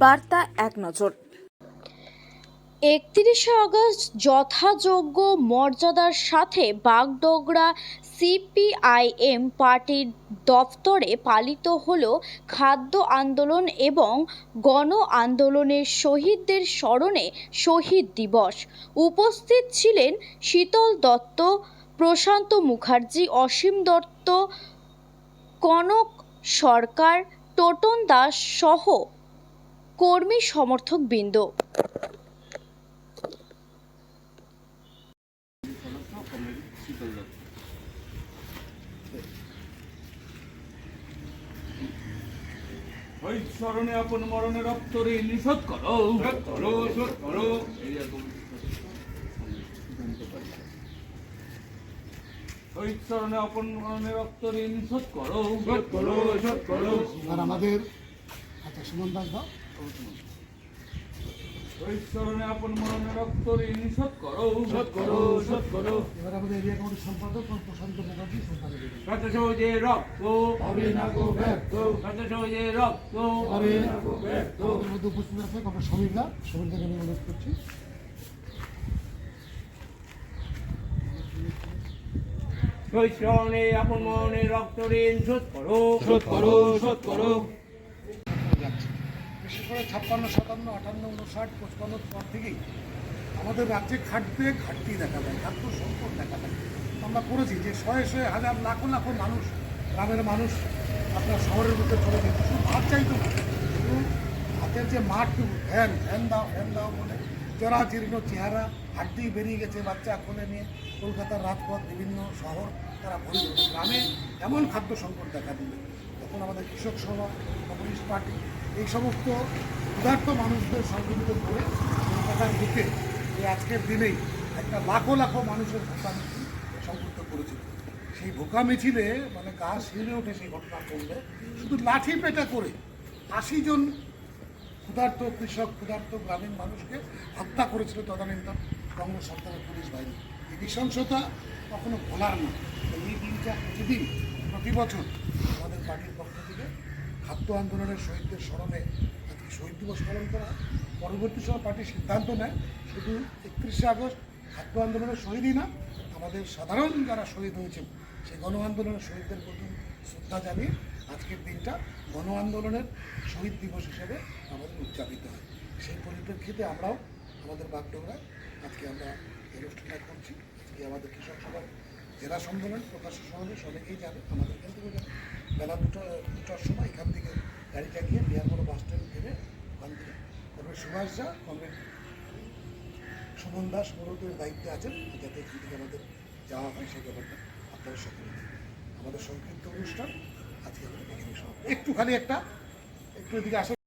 বার্তা এক নজর। একত্রিশে আগস্ট যথাযোগ্য মর্যাদার সাথে বাগডোগরা সিপিআইএম পার্টির দফতরে পালিত হল খাদ্য আন্দোলন এবং গণ আন্দোলনের শহীদদের স্মরণে শহীদ দিবস। উপস্থিত ছিলেন শীতল দত্ত, প্রশান্ত মুখার্জি, অসীম দত্ত, কনক সরকার টোটন দাস সহ কর্মী সমর্থক বৃন্দ। ওই স্মরণে আপন মরণে রক্তরে নিষোধ করো করো করো। করো। শোধ করো শোধ করো। আর আমাদের আচ্ছা সুমন দাস দাও। ওই স্মরণে আপন মরণে রক্তরে নিষোধ করো। শোধ করো শোধ করো। এবার আমাদের এরিয়া কমিটির সম্পাদক প্রশান্ত মুখার্জি সম্পাদক কত সহজে রক্ত। হবে না গো ব্যর্থ। কত সহজে রক্ত। হবে না গো ব্যর্থ। আমাদের মধ্যে উপস্থিত আছে আমরা সমীর দা সমীর দাকে নিয়ে অনুরোধ করছি। ওই স্মরণে আপন মরণে রক্তরে নিষোধ করো। শোধ করো শোধ করো। যাচ্ছে বিশেষ করে ছাপ্পান্ন সাতান্ন আটান্ন উনষাট পঁচপান্ন পর থেকেই আমাদের রাজ্যে খাদ্যে ঘাটতি দেখা যায় খাদ্য সংকট দেখা যায় আমরা করেছি যে শয়ে শয়ে হাজার লাখো লাখো মানুষ গ্রামের মানুষ আপনার শহরের মধ্যে চলে যেত। শুধু ভাত চাইতো না শুধু হাতের যে মাঠটুকু ফ্যান ফ্যান দাও ফ্যান দাও বলে জরা জীর্ণ চেহারা, হাড্ডি বেরিয়ে গেছে বাচ্চা কোলে নিয়ে। কলকাতার রাজপথ, বিভিন্ন শহর তারা ভরে গ্রামে এমন খাদ্য সংকট দেখা দিল। তখন আমাদের কৃষক সভা, কমিউনিস্ট পার্টি, এই সমস্ত ক্ষুধার্ত মানুষদের সংগঠিত করে কলকাতার বুকে এই আজকের দিনেই একটা লাখো লাখো মানুষের ভোকা মিছিল সংগঠিত করেছিল সেই ভোকা মিছিলে মানে গা শিরে ওঠে সেই ঘটনা করলে শুধু লাঠি পেটা করে আশি জন ক্ষুধার্ত কৃষক, ক্ষুধার্ত গ্রামীণ মানুষকে হত্যা করেছিল তদানীন্তন কংগ্রেস সরকারের পুলিশ বাহিনী এই নৃশংসতা কখনো ভোলার না এই দিনটা প্রতিদিন, প্রতি বছর আমাদের পার্টির পক্ষ থেকে খাদ্য আন্দোলনের শহীদদের স্মরণে আজকে শহীদ দিবস পালন করা। পরবর্তী সময় পার্টি সিদ্ধান্ত নেয়, শুধু একত্রিশে আগস্ট খাদ্য আন্দোলনের শহীদই না, আমাদের সাধারণ যারা শহীদ হয়েছেন, সেই গণ আন্দোলনের শহীদদের প্রতি শ্রদ্ধা জানিয়ে আজকের দিনটা গণ আন্দোলনের শহীদ দিবস হিসেবে আমাদের উদযাপিত হয়। সেই পরিপ্রেক্ষিতে আমরাও আমাদের বাগডোগরায় আজকে আমরা এই অনুষ্ঠানটা করছি। আজকে আমাদের কৃষক সভার জেলা সম্মেলন প্রকাশ্য সমাবেশ, অনেকেই যাবে আমাদের এখান বেলা দুটো, দুটোর সময় এখান থেকে গাড়িটা গিয়ে বিহারবড় বাস স্ট্যান্ড থেকে ওখান থেকে। কমরেড সুভাষ ঝা কমরেড সুমন দাস মুরুদের দায়িত্বে আছেন, যাতে এখান থেকে আমাদের যাওয়া হয়, সেই ব্যাপারটা আপনারা সকলে আমাদের সংক্ষিপ্ত অনুষ্ঠান একটুখানি একটা একটু এদিকে আসো।